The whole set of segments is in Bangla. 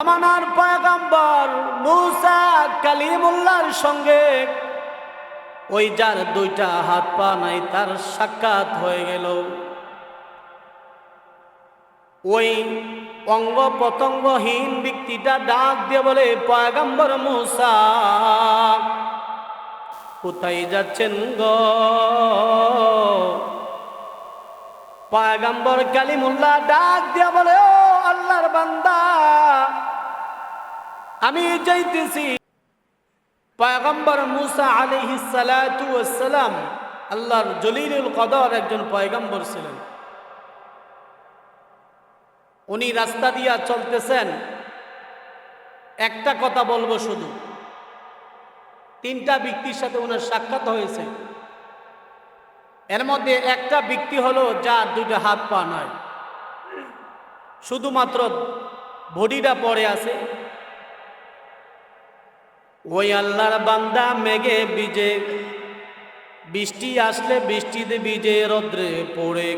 আমানার পয়গম্বর মুসা কালিমুল্লাহর সঙ্গে, ওই যার দুইটা হাত পা নাই, তার সাক্ষাৎ হয়ে গেল। ওই অঙ্গ পতঙ্গহীন ব্যক্তিটা ডাক দিয়ে বলে, পয়গম্বর মুসা, কোথায় যাচ্ছেন গো? পয়গম্বর কালিমুল্লাহ ডাক দিয়া বলে, ও আল্লাহর বান্দা আমি চাইতেছি পয়গম্বর মুসা সালাতু ওয়াসসালাম আল্লাহর জলিলুল কদর একজন পয়গম্বর ছিলেন। উনি রাস্তা দিয়া চলতেছেন। একটা কথা বলব শুধু। তিনটা ব্যক্তির সাথে ওনার সাক্ষাৎ হয়েছে। এর মধ্যে একটা ব্যক্তি হলো যার দুইটা হাত পা নয়। শুধুমাত্র বডিটা পড়ে আছে। ওই আল্লাহর বান্দা মেঘে বিজে বৃষ্টি আসলে বৃষ্টিতে বিজে রৌদ্রে পড়ে।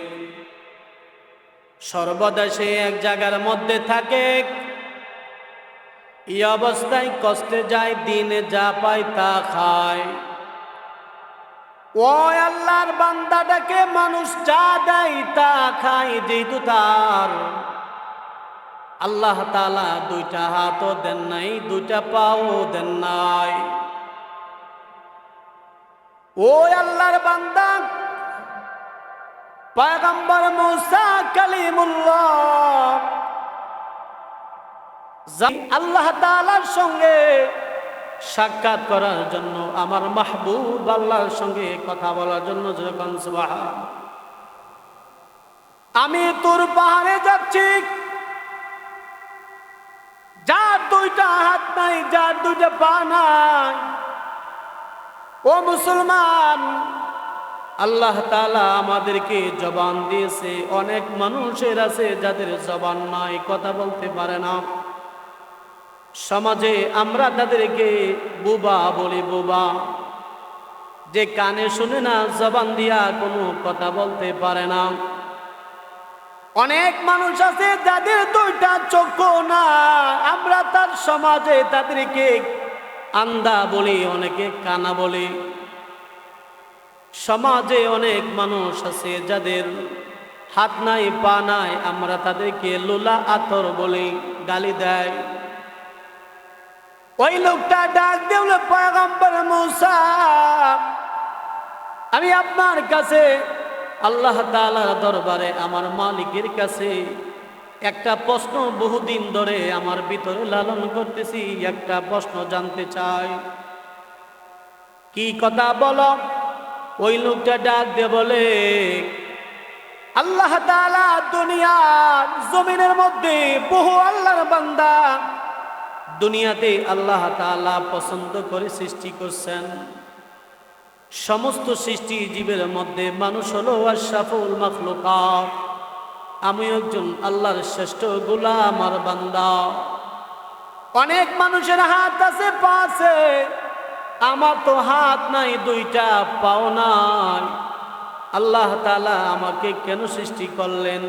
সর্বদা সে এক জায়গার মধ্যে থাকে। এই অবস্থায় কষ্টে যায়, দিনে যা পায় তা খায়। ও আল্লাহর বান্দাটাকে মানুষ যা দেয় তা খায়, যেহেতু তার আল্লাহ তালা দুইটা হাতও দেন নাই, দুইটা পাও দেন নাই। ও আল্লাহর বান্দা, পয়গম্বর মুসা কালিমুল্লাহ আল্লাহ তালার সঙ্গে সাক্ষাৎ করার জন্য, আমার মাহবুব আল্লাহর সঙ্গে কথা বলার জন্য আমি তোর পাহাড়ে যাচ্ছি। দুইটা হাত নাই, যার দুইটা পা নাই। ও মুসলমান, আল্লাহ তাআলা আমাদেরকে জবান দিয়েছে। অনেক মানুষের আছে যাদের জবান নাই, কথা বলতে পারে না। সমাজে আমরা তাদেরকে বুবা বলি বুবা। যে কানে শুনে না, জবান দিয়া কোনো কথা বলতে পারে না। অনেক মানুষ আছে, যাদের দুইটা চক্ষু না। আমরা তার সমাজে তাদেরকে আন্দা বলি, অনেকে কানা বলি। সমাজে অনেক মানুষ আছে, যাদের হাত নাই, পা নাই, আমরা তাদেরকে লোলা আতর বলি, গালি দেয়। ওই লোকটা ডাক দেউলে পয়গম্বর মুসা, আমি আপনার কাছে আল্লাহ তাআলার দরবারে আমার মালিকের কাছে একটা প্রশ্ন বহুদিন ধরে আমার ভিতরে লালন করতেছি, একটা প্রশ্ন জানতে চাই। কি কথা বলো? ওই লোকটা ডাক দিয়ে বলে, আল্লাহ তাআলা দুনিয়ার জমিনের মধ্যে বহু আল্লাহর বান্দা দুনিয়াতে আল্লাহ তাআলা পছন্দ করে সৃষ্টি করছেন। সমস্ত সৃষ্টি জীবের মধ্যে মানুষ হলো আশরাফুল মাখলুকাত। আমি একজন আল্লাহর শ্রেষ্ঠ গোলাম বান্দা। অনেক মানুষের হাত আছে, পা আছে। আমার তো হাত নাই, দুইটা পাও নাই। আল্লাহ তালা আমাকে কেন সৃষ্টি করলেন?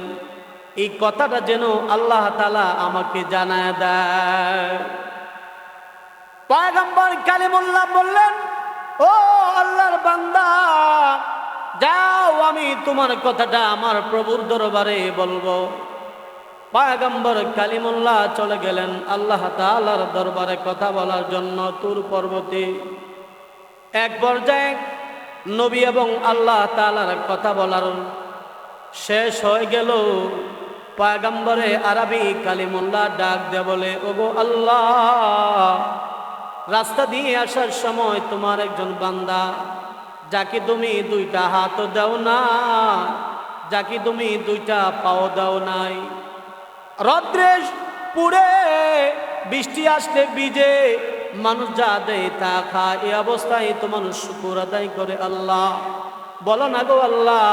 এই কথাটা যেন আল্লাহ তালা আমাকে জানায় দেয়। পয়গম্বর কালিমুল্লাহ বললেন বান্দা, যাও, আমি তোমার কথাটা আমার প্রভুর দরবারে বলব। পয়গম্বর কালিমুল্লাহ চলে গেলেন আল্লাহ তাআলার দরবারে কথা বলার জন্য তুর পর্বতে। এক পর্যায়ে নবী এবং আল্লাহ তাআলার কথা বলার শেষ হয়ে গেল। পয়গম্বরে আরবি কালিমুল্লাহ ডাক দে বলে, ওগো আল্লাহ, রাস্তা দিয়ে আসার সময় তোমার একজন বান্দা যাকে তুমি দুইটা হাত দাও না, যাকে তুমি দুইটা পাও দাও নাই। রদ্রে পুড়ে, বৃষ্টি আসলে বিজে মানুষ যা দেয় তা খায়। এই অবস্থায় তো মানুষ শুকুর আদায় করে আল্লাহ। বলো না গো আল্লাহ,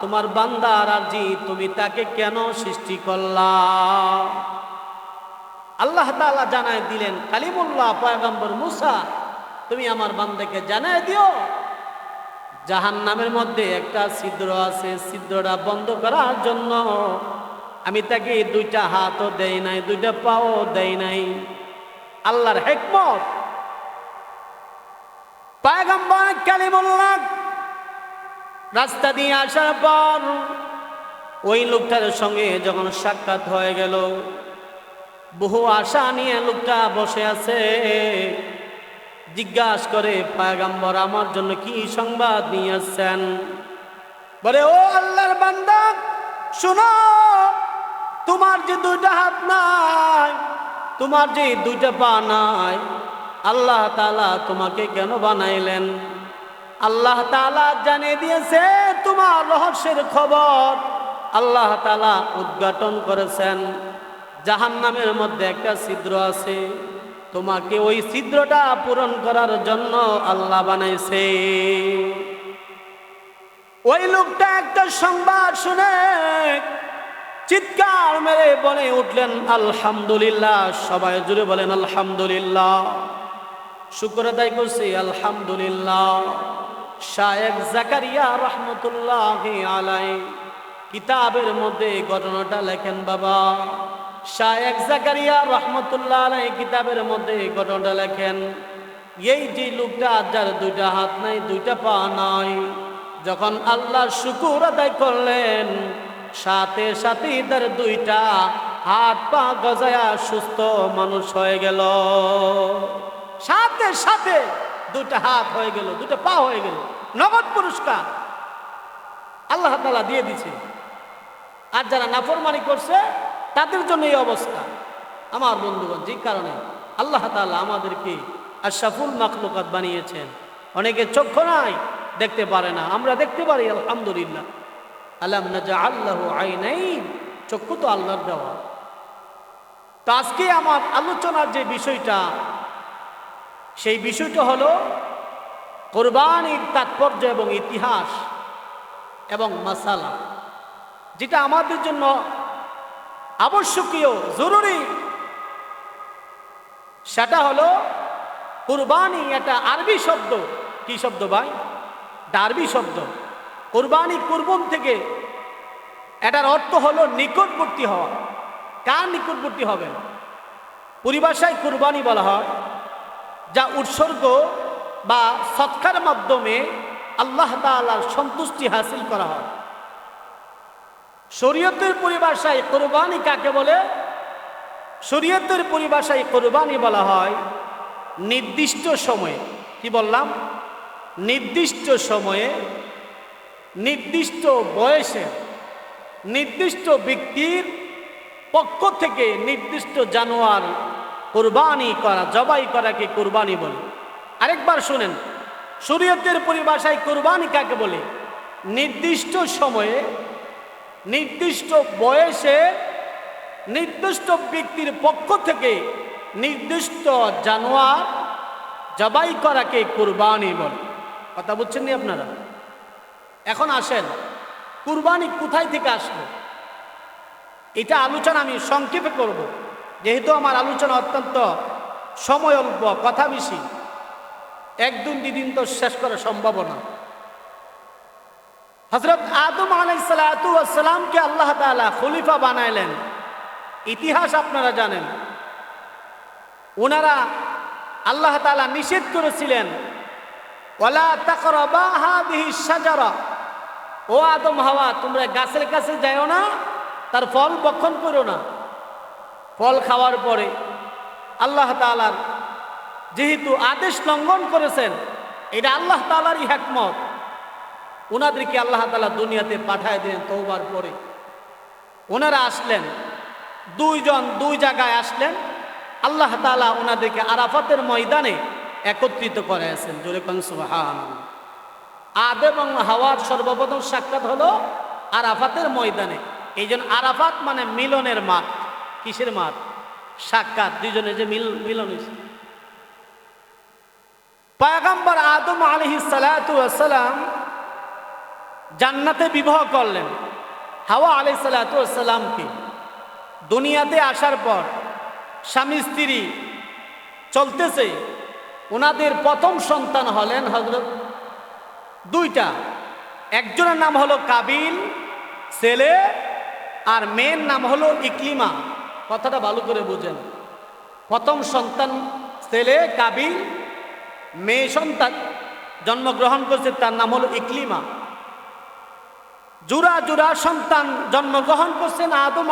তোমার বান্দার আজি তুমি তাকে কেন সৃষ্টি করলা? আল্লাহ তাআলা জানায় দিলেন, কালিমুল্লাহ পয়গম্বর মুসা, তুমি আমার বান্দাকে জানায় দিও। জাহান নামের মধ্যে একটা ছিদ্র আছে, ছিদ্রটা বন্ধ করার জন্য আমি তাকে দুইটা হাতও দেই নাই, দুইটা পাও দেই নাই। আল্লাহর হেকমত। পায়গম্বর কালিমুল্লাহ রাস্তা দিয়ে আসার পর ওই লোকটার সঙ্গে যখন সাক্ষাৎ হয়ে গেল, বহু আশা নিয়ে লোকটা বসে আছে। জিজ্ঞাসা করে, পায়গাম্বর, আমার জন্য কি সংবাদ নিয়ে আসছেন? বলে, ও আল্লাহর বান্দা, শোনো, তোমার যে দুইটা হাত নাই, তোমার যে দুইটা পা নাই, আল্লাহ তাআলা তোমাকে কেন বানাইলেন? আল্লাহ তাআলা জানিয়ে দিয়েছে, তোমার রহস্যের খবর। আল্লাহ তাআলা উদ্ঘাটন করেছেন। জাহান্নামের মধ্যে একটা ছিদ্র আছে। তোমাকে ওই ছিদ্রটা পূরণ করার জন্য আল্লাহ বানাইছে। ওই লোকটা একটা সংবাদ শুনে চিৎকার মেরে বলে উঠলেন, আলহামদুলিল্লাহ। সবাই জুড়ে বলেন, আলহামদুলিল্লাহ। শুক্র আদায় করছি, আলহামদুলিল্লাহ। শায়েক জাকারিয়া রহমতুল্লাহ আলাই কিতাবের মধ্যে ঘটনাটা লেখেন, বাবা শায়েক জাকারিয়া রহমতুল্লাহ আলাই কিতাবের মধ্যে এই ঘটনাটা লেখেন, এই যে লোকটা যার দুইটা হাত নাই, দুইটা পা নাই, যখন আল্লাহর শুকুর আদায় করলেন, সাথে সাথে তার দুইটা হাত পা গজায়া সুস্থ মানুষ হয়ে গেল। সাথে সাথে দুটা হাত হয়ে গেল দুটো পা হয়ে গেল, নগদ পুরস্কার আল্লাহ তালা দিয়ে দিছে। আর যারা নাফরমানি করছে তাদের জন্য এই অবস্থা। আমার বন্ধুগণ, যে কারণে আল্লাহ তালা আমাদেরকে আশাফুল মাখলুকাত বানিয়েছেন। অনেকে চক্ষু নাই, দেখতে পারে না। আমরা দেখতে পারি, আলহামদুলিল্লাহ। আলাম নাজা আল্লাহ চক্ষু তো আল্লাহর দেওয়া। তো আজকে আমার আলোচনার যে বিষয়টা, সেই বিষয়টা হলো কোরবানির তাৎপর্য এবং ইতিহাস এবং মাসালা, যেটা আমাদের জন্য আবশ্যকীয়, জরুরি। সেটা হলো, কুরবানি এটা আরবি শব্দ। কি শব্দ ভাই? আরবি শব্দ। কুরবানি কুরবন থেকে এটার অর্থ হলো নিকটবর্তী হওয়া। কার নিকটবর্তী হবে? পরিভাষায় কুরবানি বলা হয়, যা উৎসর্গ বা সৎকার মাধ্যমে আল্লাহ তাআলার সন্তুষ্টি হাসিল করা হয়। শরীয়তের পরিভাষায় কোরবানি কাকে বলে? শরীয়তের পরিভাষায় কোরবানি বলা হয় নির্দিষ্ট সময়ে। কি বললাম? নির্দিষ্ট সময়ে, নির্দিষ্ট বয়সে, নির্দিষ্ট ব্যক্তির পক্ষ থেকে নির্দিষ্ট জানোয়ার কোরবানি করা, জবাই করাকে কোরবানি বলে। আরেকবার শুনেন, শরীয়তের পরিভাষায় কোরবানি কাকে বলে? নির্দিষ্ট সময়ে নির্দিষ্ট বয়সে নির্দিষ্ট ব্যক্তির পক্ষ থেকে নির্দিষ্ট জানোয়ার জবাই করাকে কুরবানি বলে। কথা বুঝছেন নি আপনারা? এখন আসেন, কুরবানি কোথায় থেকে আসবে এটা আলোচনা আমি সংক্ষেপে করব। যেহেতু আমার আলোচনা অত্যন্ত সময় অল্প, কথা বেশি। এক দিন দুদিন তো শেষ করা সম্ভব না। হজরত আদম আলাইসালামকে আল্লাহ তালা খলিফা বানাইলেন। ইতিহাস আপনারা জানেন। ওনারা আল্লাহ তালা নিষেধ করেছিলেন ও আদম হাওয়া, তোমরা গাছের কাছে যাও না, তার ফল বক্ষণ করো না। ফল খাওয়ার পরে আল্লাহ তালার যেহেতু আদেশ লঙ্ঘন করেছেন, এটা আল্লাহ তালারই হ্যাকমত ওনাদেরকে আল্লাহ তালা দুনিয়াতে পাঠায় দিলেন তৌবার পরে। ওনারা আসলেন, দুইজন দুই জায়গায় আসলেন। আল্লাহ তালা ওনাদেরকে আরাফাতের ময়দানে একত্রিত করে আছেন। জোরে কনসুহান আদ এবং হাওয়ার সর্বপ্রথম সাক্ষাৎ হলো আরাফাতের ময়দানে। এই জন্য আরাফাত মানে মিলনের মাঠ। কিসের মাঠ? সাক্ষাৎ। দুইজনে যে মিল মিলন হয়েছে। পয়গম্বর আদম আলহি সালাম জান্নাতে বিবাহ করলেন। হাওয়া আলি সালাতামকে দুনিয়াতে আসার পর স্বামী স্ত্রী চলতেছে, ওনাদের প্রথম সন্তান হলেন হজরত দুইটা। একজনের নাম হলো কাবিল, ছেলে, আর মেয়ের নাম হলো ইকলিমা। কথাটা ভালো করে বুঝেন। প্রথম সন্তান ছেলে, কাবিল, মেয়ে সন্তান, জন্মগ্রহণ করছে, তার নাম হলো ইকলিমা। জুরা জুরা সন্তান জন্মগ্রহণ করছেন আদম